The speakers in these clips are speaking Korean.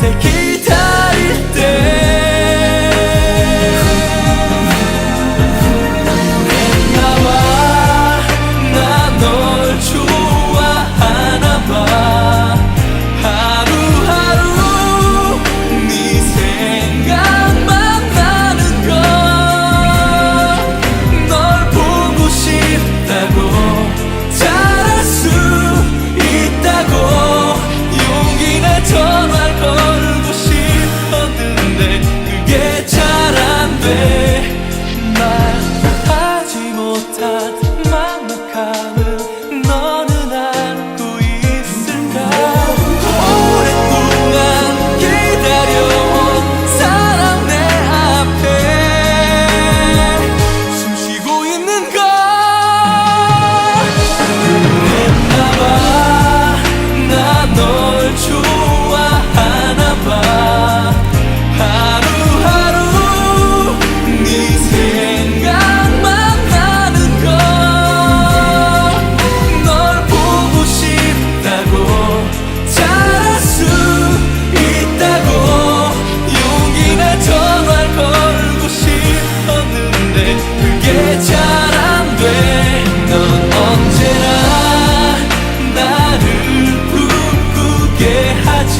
널밤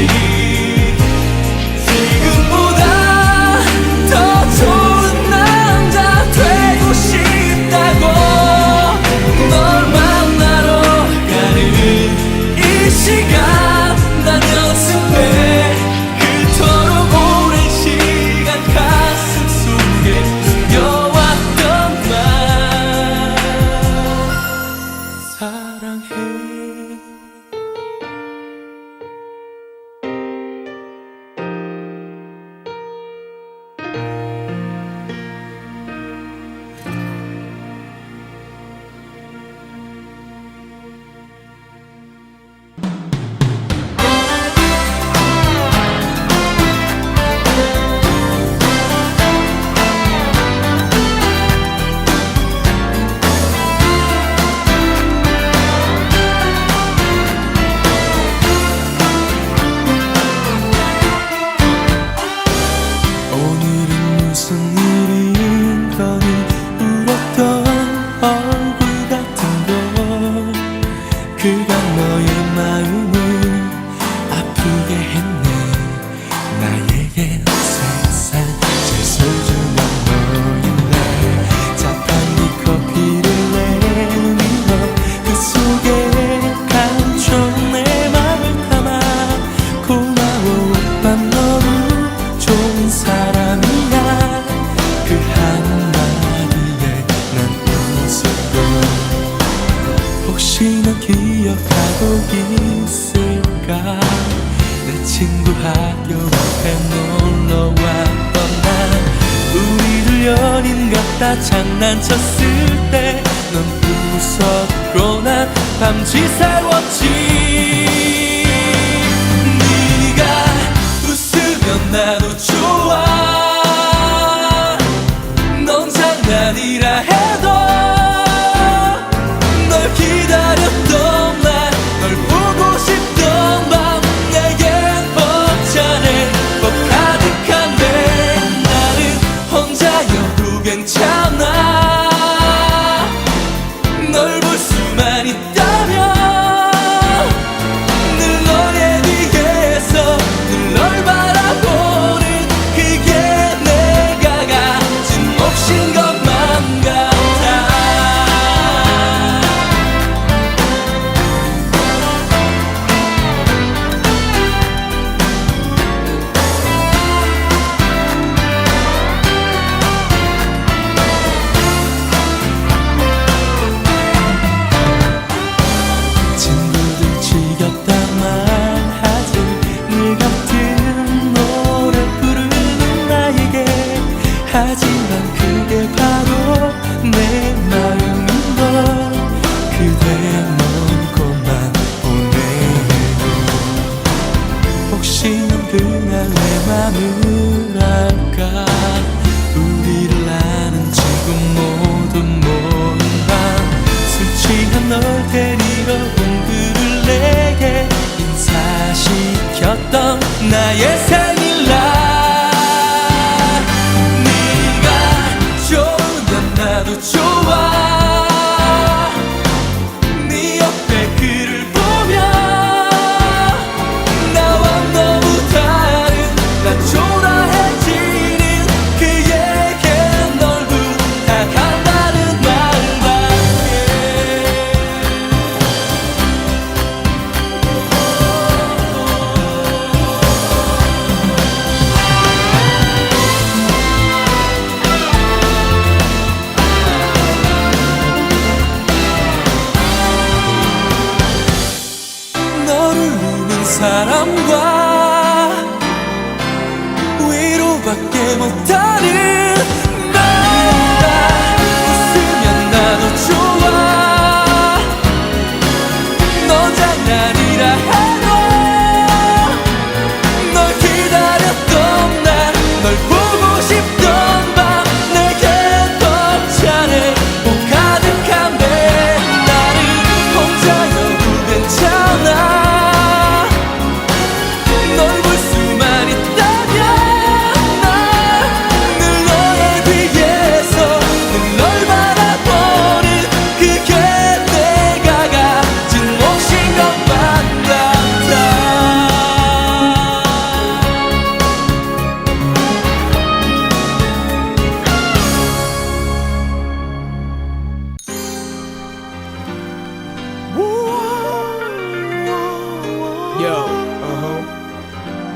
하 Yotama 장난이라 해.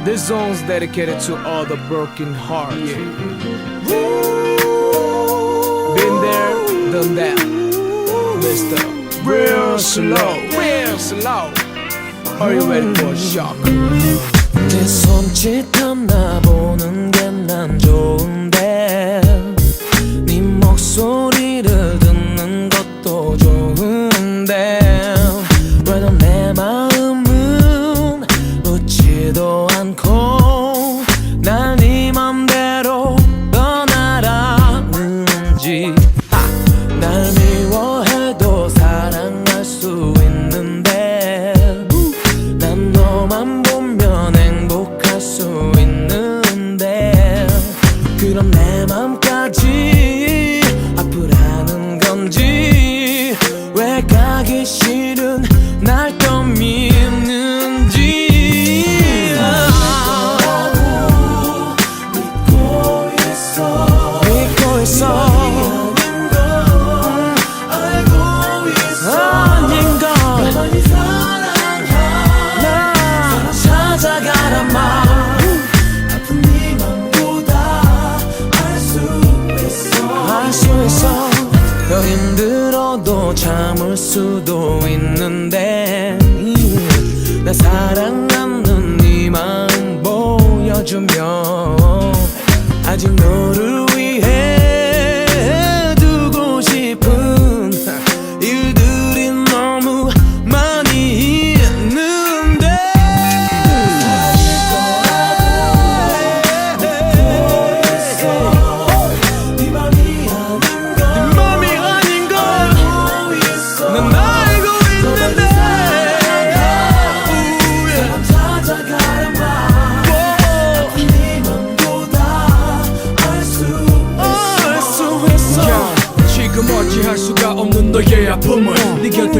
This zone's dedicated to all the broken hearts. Yeah. Been there, done that. Mr. Real slow, real slow. Are you ready for shock? 내 손짓 하나 보는 좋은데 네 목소리 있는데 나 사랑하는 네 마음 보여주며 아직 너를 위해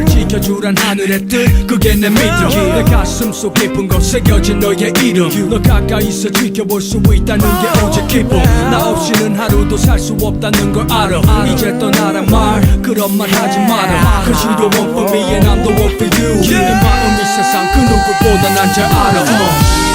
나를 지켜주란 하늘의 뜻 그게 내 믿음. 내 가슴 속 깊은 곳 새겨진 너의 이름. 너 가까이서 지켜볼 수 있다는 게 어제 기쁨. 나 없이는 하루도 살 수 없다는 걸 알아. 이제 떠나란 말 그런 말 하지 마라. Cause you don't want for me and I'm the one for you 네 마음이 세상 그 누구보다 난 잘 알아. uh.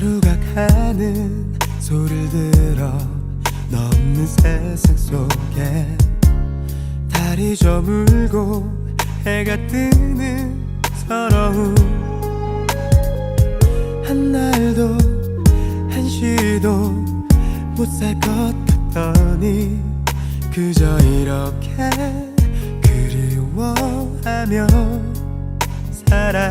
하루가 가는 소리를 들어 너 없는 세상 속에 달이 저물고 해가 뜨는 서러움. 한 날도 한 시도 못 살 것 같더니 그저 이렇게 그리워하며 살아.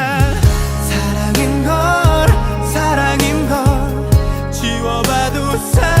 사랑인 걸 지워봐도 사랑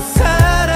지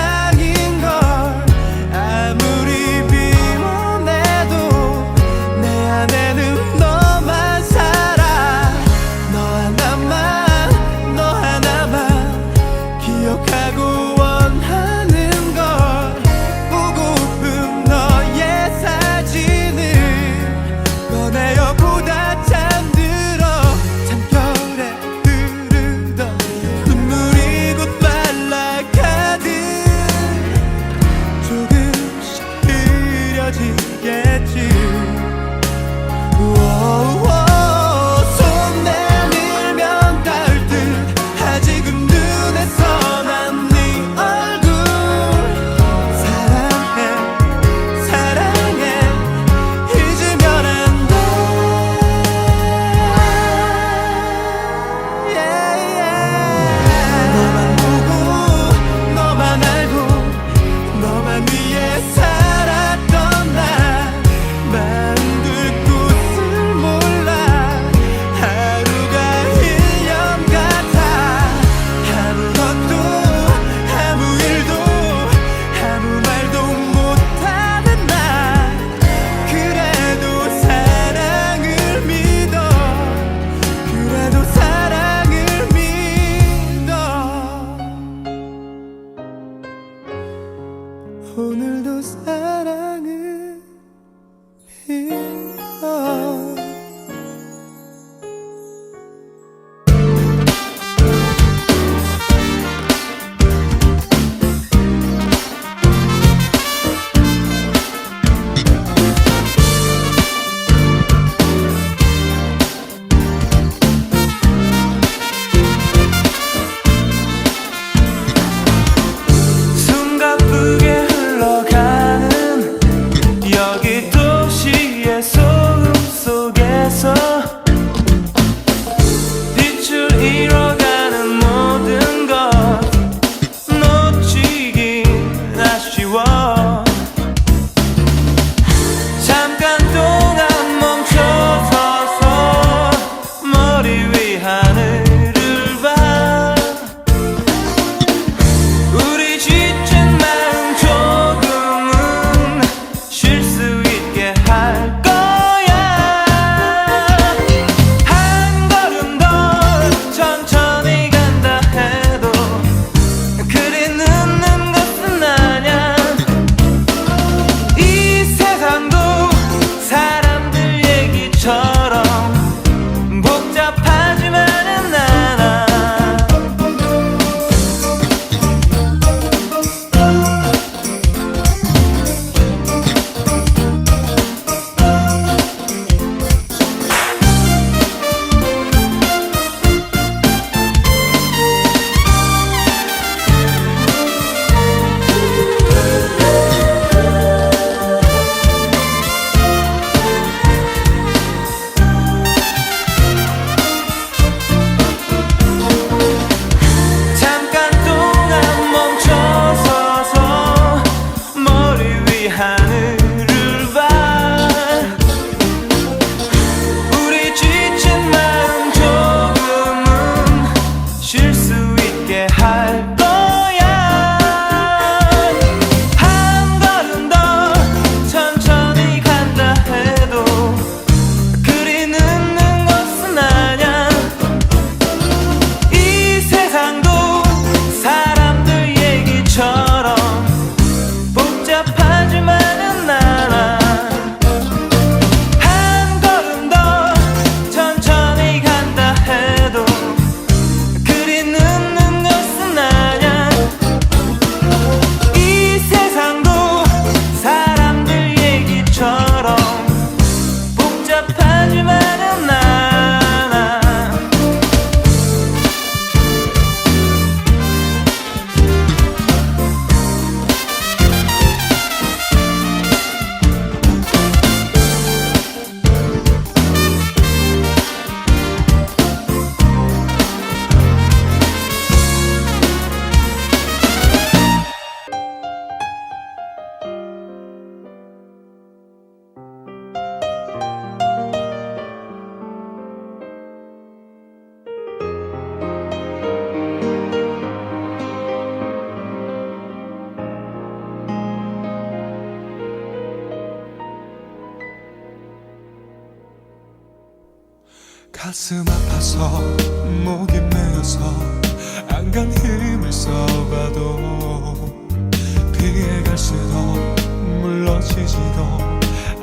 물러지지도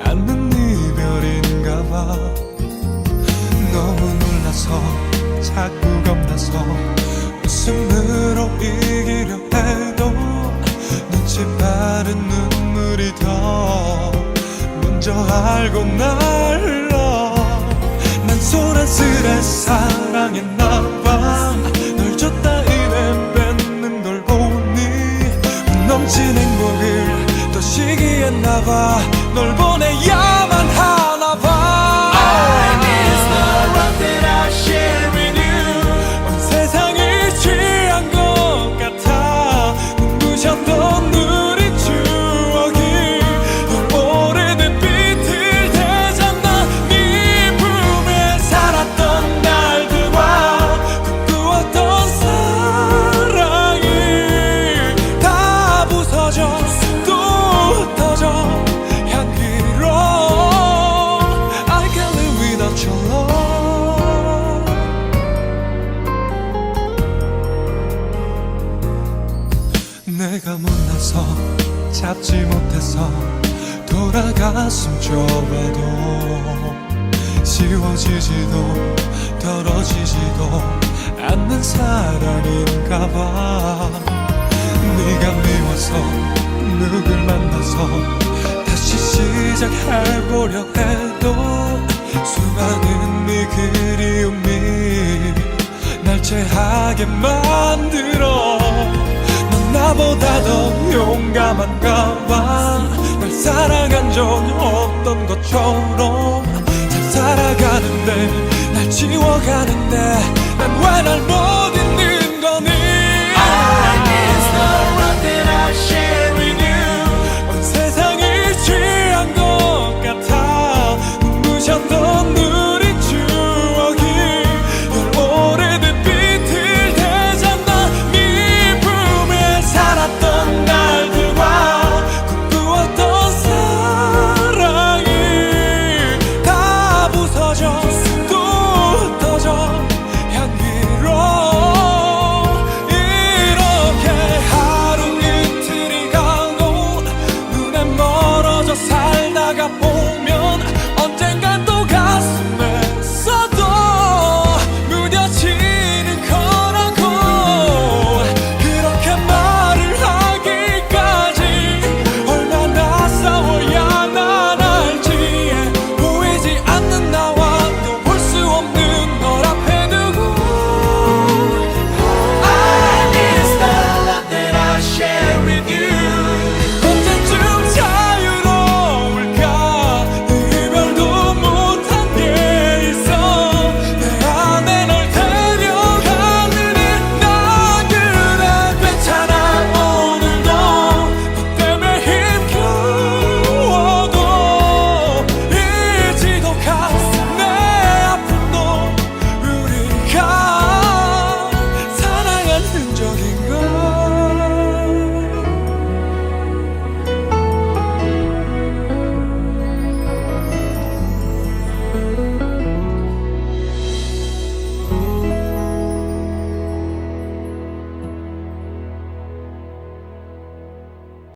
않는 이별인가 봐. 너무 놀라서 자꾸 겁나서 웃음으로 이기려 해도 눈치 빠른 눈물이 더 먼저 알고 날라. 난 소란스레 사랑했나봐 널 줬다 이내 뺏는 걸 보니 또 시기했나봐 널 보내야 돌아서 다시 시작해보려 해도 수많은 네 그리움이 날 제하게 만들어. 넌 나보다 더 용감한가 봐날 사랑한 적 없던 것처럼 잘 살아가는데 날 지워가는데 난 왜 날 못 잊는 거니. I guess the road that I share.